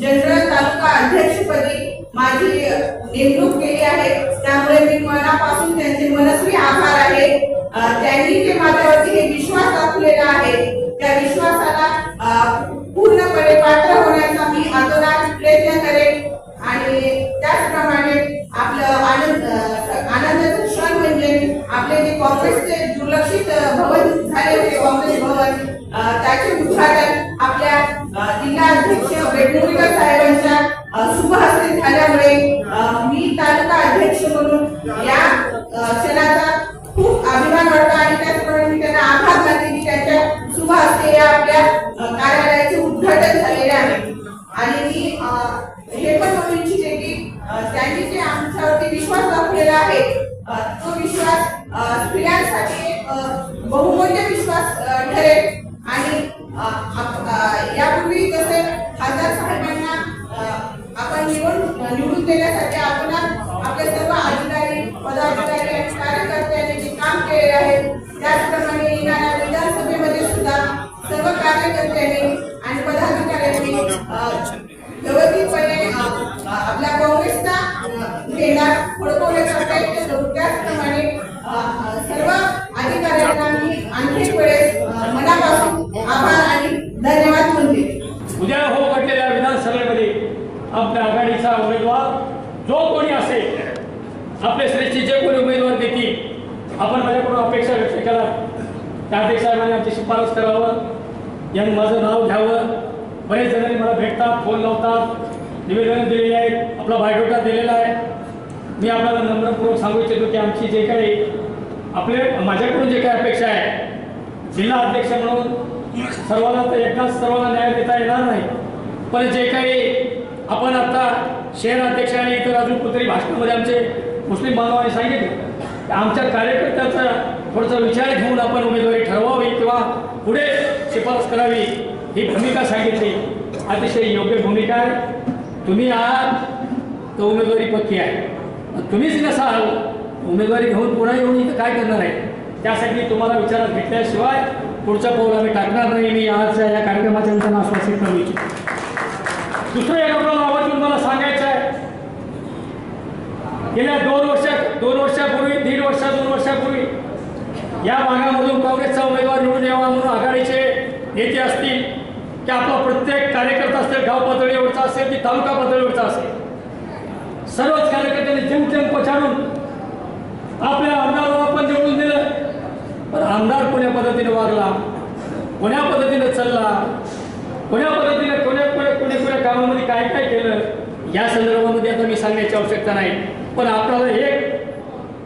General तालुका अध्यक्षपदी माझी नेमणूक केली आहे. त्यामुळे मी मनापासून त्यांचे मनस्वी आभार आहे. त्यांनी जे माझ्यावरती हे विश्वास दाखवलेला आहे त्या विश्वासाला पूर्णपणे पात्र होण्याचा मी आतोनात प्रयत्न करेन. आणि त्याचप्रमाणे आपलं आनंद अ, आनंदाचं क्षण म्हणजे आपले जे काँग्रेसचे दुर्लक्षित भवन झाले होते काँग्रेस भवन त्याचे उद्घाटन आपल्या अ, जिल्हा अध्यक्ष वेटमुरीकर साहेबांच्या शुभ हस्ते झाल्यामुळे मी तालुका अध्यक्ष म्हणून या अ, क्षणाचा खूप अभिमान वाटतो आणि त्याचप्रमाणे मी त्यांना आभार मानते की त्यांच्या शुभ हस्ते या आपल्या कार्यालयाचे उद्घाटन झालेले आहे. आणि मी हे पण म्हणू इच्छिते की त्यांनी जे आमच्यावरती विश्वास दाखवलेला आहे तो विश्वास स्त्रियांसाठी बहुमूल्य विश्वास ठरेल. आणि यापूर्वी जसे खासदार साहेबांना अ, आपण निवडून निवडून देण्यासाठी आपण आपले सर्व अधिकारी पदाधिकारी आणि कार्यकर्त्यांनी जे काम केले आहे त्याचप्रमाणे येणाऱ्या विधानसभेमध्ये सुद्धा सर्व कार्यकर्त्यांनी आणि पदाधिकाऱ्यांनी व्यवस्थितपणे आपल्या काँग्रेसचा झेंडा फडकवण्याचा प्रयत्न करू. त्याचप्रमाणे सर्व अधिकाऱ्यांना मी आणखी एक वेळेस अ, मनापासून आभार आणि धन्यवाद म्हणते उद्या हो घडलेल्या विधानसभेमध्ये आपल्या आघाडीचा उमेदवार जो कोणी असेल आपले श्रेष्ठी जे कोणी उमेदवार देतील आपण माझ्याकडून अपेक्षा व्यक्त केला त्या अध्यक्ष साहेबांनी आमची शिफारस करावं. यांनी माझं नाव घ्यावं. बरेच जणांनी मला भेटतात फोन लावतात. निवेदन दिलेले आहेत. आपला बायोडेटा दिलेला आहे. मी आपल्याला नम्रपूर्वक सांगू इच्छितो की आमची जे काही आपले माझ्याकडून जे काही अपेक्षा आहे जिल्हा अध्यक्ष म्हणून सर्वांना तर एकदाच सर्वांना न्याय देता येणार नाही. पण जे काही आपण आता शहर अध्यक्ष आणि इतर अजून कुठेतरी भाषणामध्ये आमचे मुस्लिम बांधवांनी सांगितलं. की आमच्या कार्यकर्त्याचा थोडासा विचार घेऊन आपण उमेदवारी ठरवावी किंवा पुढे शिफारस करावी ही भूमिका सांगितली. अतिशय योग्य भूमिका आहे. तुम्ही आहात तर उमेदवारी पक्की आहे. तुम्हीच नसाल उमेदवारी घेऊन पुन्हा येऊन इथं काय करणार आहे? त्यासाठी तुम्हाला विचारात घेतल्याशिवाय पुढचं पाऊल आम्ही टाकणार नाही. मी आजच्या या कार्यक्रमाच्या आश्वासित करू इच्छितो दुसरं एक आपल्याला आवर्जून मला सांगायचं आहे. गेल्या दोन वर्षात दोन वर्षापूर्वी दीड वर्षा दोन वर्षापूर्वी या भागामधून काँग्रेसचा उमेदवार निवडून यावा म्हणून आघाडीचे नेते असतील की आपला प्रत्येक कार्यकर्ता असेल गाव पातळीवरचा असेल की तालुका पातळीवरचा असेल. सर्वच कार्यकर्त्यांनी जमजम पछाडून आपल्या आमदाराला आपण निवडून दिलं. पण आमदार कोण्या पद्धतीने वागला? कोण्या पद्धतीने चालला? कोण्या पद्धतीने कोण्या कोण्या कोण्या कोण्या कामामध्ये काय काय केलं या संदर्भामध्ये आता मी सांगण्याची आवश्यकता नाही. पण आपल्याला एक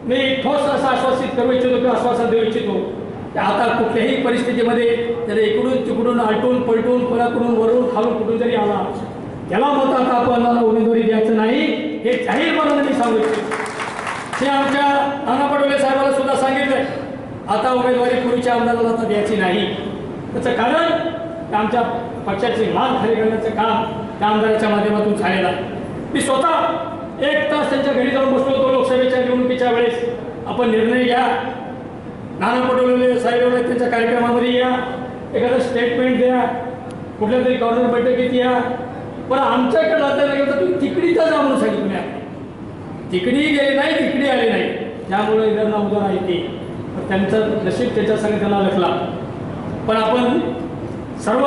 मी ठोस असं आश्वासित करू इच्छितो किंवा आश्वासन देऊ इच्छितो की आता कुठल्याही परिस्थितीमध्ये त्याला इकडून तिकडून आलटून पलटून कोणाकडून वरून खालून कुठून जरी आला त्याला मत आता आपण उमेदवारी द्यायचं नाही हे जाहीरपणाने मी सांगू इच्छितो. हे आमच्या नाना पटोले साहेबाला सुद्धा सांगितलंय आता उमेदवारी पूर्वीच्या आमदाराला आता द्यायची नाही. त्याचं कारण आमच्या पक्षाची मान खाली करण्याचं काम त्या आमदाराच्या माध्यमातून झालेलं मी स्वतः एक तास त्यांच्या घरी जाऊन बसलो होतो लोकसभेच्या निवडणुकीच्या वेळेस. आपण निर्णय घ्या. नाना पटोले साहेब त्यांच्या कार्यक्रमामध्ये या. एखादं स्टेटमेंट द्या. कुठल्या तरी गव्हर्नर बैठकीत या. पण आमच्याकडे राहता नाही तर तुम्ही तिकडीचा जा म्हणून सांगितलं तिकडी गेली नाही तिकडी आली नाही. त्यामुळे त्यांना उदाहरण आहे ते त्यांचं नशीब त्याच्या संग त्यांना लखला पण आपण सर्व